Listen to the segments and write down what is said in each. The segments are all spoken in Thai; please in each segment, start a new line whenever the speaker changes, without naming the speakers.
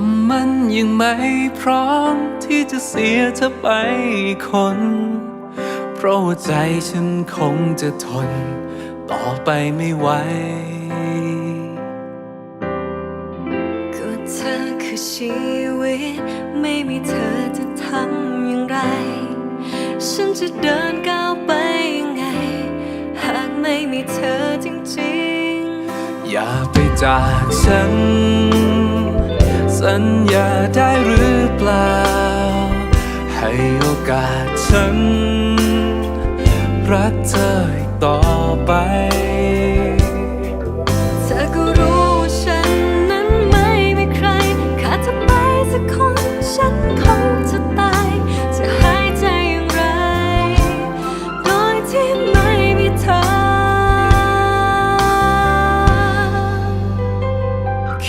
ราะมันยังไม่พร้อมที่จะเสียเธอไปอีกคน เพราะว่าใจฉันคงจะทน ต่อไปไม่ไหว
ก็เธอคือชีวิต ไม่มีเธอจะทำอย่างไร ฉันจะเดินก้าวไปยังไง หากไม่มีเธอจริงๆ
อย่าไปจากฉัน สัญญาได้หรือเปล่า ให้โอกาสฉัน รักเธออีกต่อไป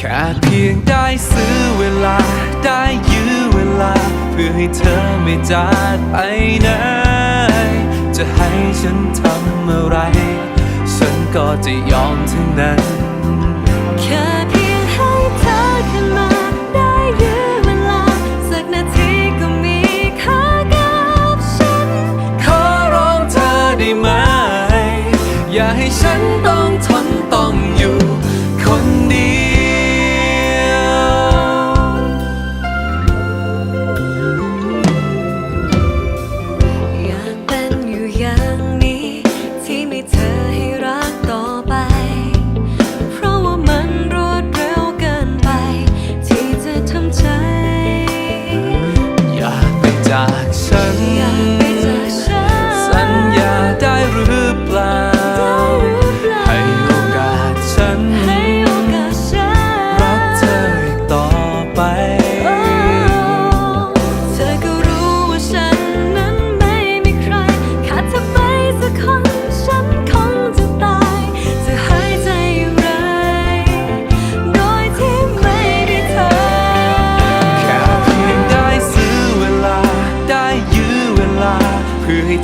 แค่เพียงได้ซื้อเวลา ได้ยื้อเวลา เพื่อให้เธอไม่จากไปไหนจะให้ฉันทำอะไร ฉันก็จะยอมทั้งนั้น
แค่เพียงให้เธอขึ้นมา ได้ยื้อเวลา สักนาทีก็มีค่ากับฉัน
ขอร้องเธอได้ไหม อย่าให้ฉันต้องทนต้องอยู่ คนเดียว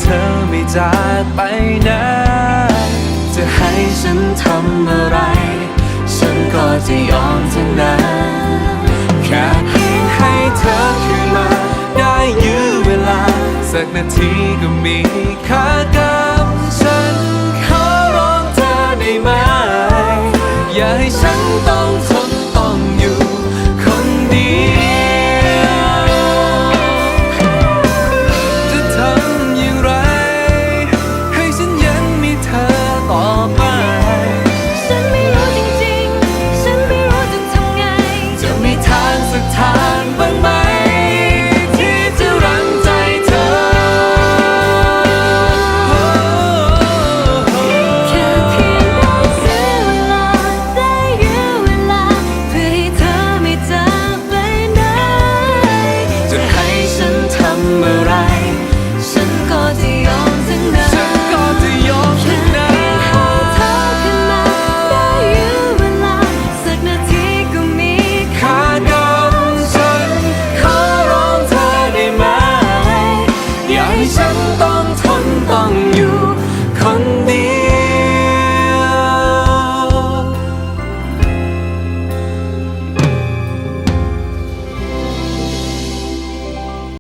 เพื่
อให้เธอไม่
จา
กไปไหนจะให้ฉันทำอะไร ฉันก็จะยอมทั้งนั้นแค่เพียงให้เธอคืนมา ได้ยื้อเวลา สักนาทีก็มีค่ากัน